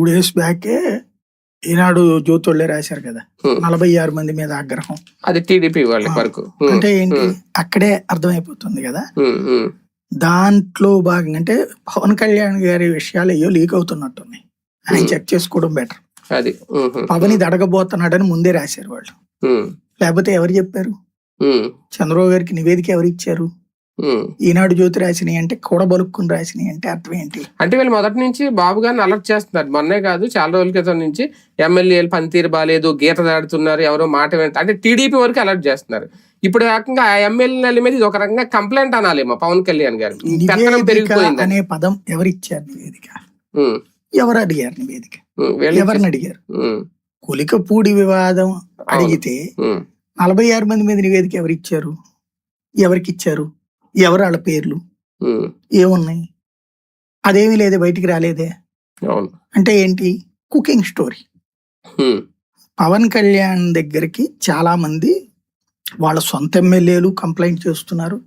Two days బ్యాకే ఈనాడు జ్యోతుళ్ళే రాశారు కదా. నలభై ఆరు మంది మీద ఆగ్రహం. అది టీడీపీ వాళ్ళ. వరకు. అంటే ఏంటి. అక్కడే అర్థమైపోతుంది కదా. దాంట్లో భాగంగా అంటే పవన్ కళ్యాణ్ గారి విషయాలు అయ్యో లీక్ అవుతున్నట్టున్నాయి. ఆయన. చెక్ చేసుకోవడం బెటర్. అది. పవన్ ఇది అడగబోతున్నాడని ముందే రాశారు వాళ్ళు. లేకపోతే ఎవరు చెప్పారు? చంద్రబాబు గారికి నివేదిక ఎవరు ఇచ్చారు. ఈనాడు జ్యోతి రాసినాయి అంటే కూడబలుక్కుని రాసినాయి అంటే అర్థం ఏంటి? అంటే వీళ్ళు మొదటి నుంచి బాబు గారిని అలర్ట్ చేస్తున్నారు. మొన్నే కాదు చాలా రోజుల క్రితం నుంచి ఎమ్మెల్యేలు పనితీరు బాగాలేదు గీత దాడుతున్నారు ఎవరో మాట వింట అంటే టీడీపీ వరకు అలర్ట్ చేస్తున్నారు. ఇప్పుడు ఏకంగా ఆ ఎమ్మెల్యేల మీద ఇది ఒక రకంగా కంప్లైంట్ అనాలేమో పవన్ కళ్యాణ్ గారు. పెరిగిపోయింది అనే పదం ఎవరు ఇచ్చారు నివేదిక ఎవరు అడిగారు నివేదిక? ఎవరిని అడిగారు? కులికపూడి వివాదం అడిగితే నలభై ఆరు మంది మీద నివేదిక ఎవరు ఇచ్చారు ఎవరికి ఇచ్చారు ఎవరు వాళ్ళ పేర్లు ఏమున్నాయి? అదేమీ లేదే బయటికి రాలేదే? అంటే ఏంటి? Cooking story. పవన్ కళ్యాణ్ దగ్గరికి చాలా మంది వాళ్ళ సొంత ఎమ్మెల్యేలు కంప్లైంట్ చేస్తున్నారు.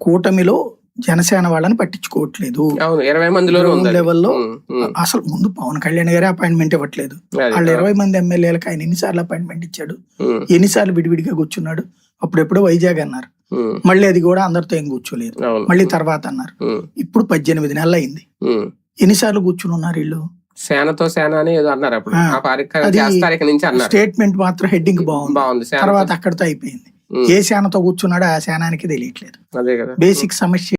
కూటమిలో జనసేన వాళ్ళని పట్టించుకోవట్లేదు. ఇరవై మందిలోనే Ground ఉంది అది. level లో ఉమ్, ఉమ్, అసలు ముందు పవన్ కళ్యాణ్ గారే అపాయింట్మెంట్ ఇవ్వట్లేదు. వాళ్ళు ఇరవై మంది ఎమ్మెల్యేలకు ఆయన ఎన్నిసార్లు అపాయింట్మెంట్ ఇచ్చాడు? ఎన్నిసార్లు విడివిడిగా కూర్చున్నాడు? అప్పుడెప్పుడో వైజాగ్ అన్నారు. మళ్ళీ అది కూడా అందరితో ఏం కూర్చోలేదు మళ్ళీ తర్వాత అన్నారు. ఇప్పుడు పద్దెనిమిది నెలలు అయింది. ఎన్నిసార్లు కూర్చుని ఉన్నారు వీళ్ళు? సేనతో సేన అని ఏదో అన్నారు అప్పుడు. నుంచి అన్నారు. స్టేట్మెంట్ మాత్రం హెడ్డింగ్ బాగుంది. బాగుంది తర్వాత అక్కడితో అయిపోయింది. ఏ సేనతో కూర్చున్నాడో ఆ సేనానికి తెలియట్లేదు. అదే కదా. బేసిక్ సమస్య